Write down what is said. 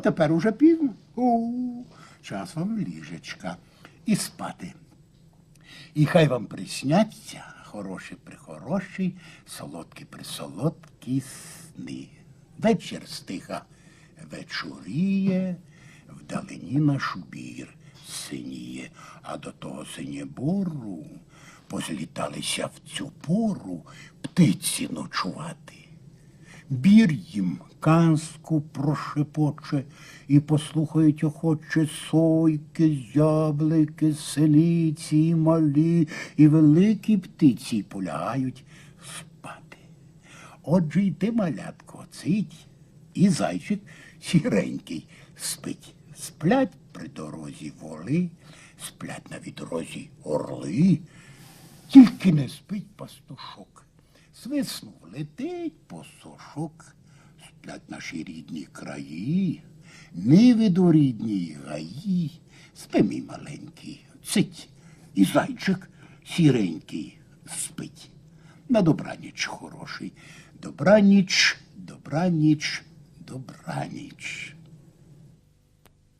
Тепер уже пізно. У, час вам ліжечка і спати. І хай вам присняться хороші прихороші, солодкі присолодкі сни. Вечір стиха вечоріє, вдалині наш бір синіє, а до того синєбору позліталися в цю пору птиці ночувати. Бір їм казку прошепоче і послухають охоче сойки, зяблики, селіці, і малі, і великі птиці полягають спати. Отже й ти, малятко, цить, і зайчик сіренький спить. Сплять при дорозі воли, сплять на відрозі орли, тільки не спить пастушок. Свиснув, летить посошок, сплять наші рідні краї, невиду рідні гаї. Спи, мій маленький, цить, і зайчик сіренький спить. На добраніч хороший. Добраніч, добраніч, добраніч.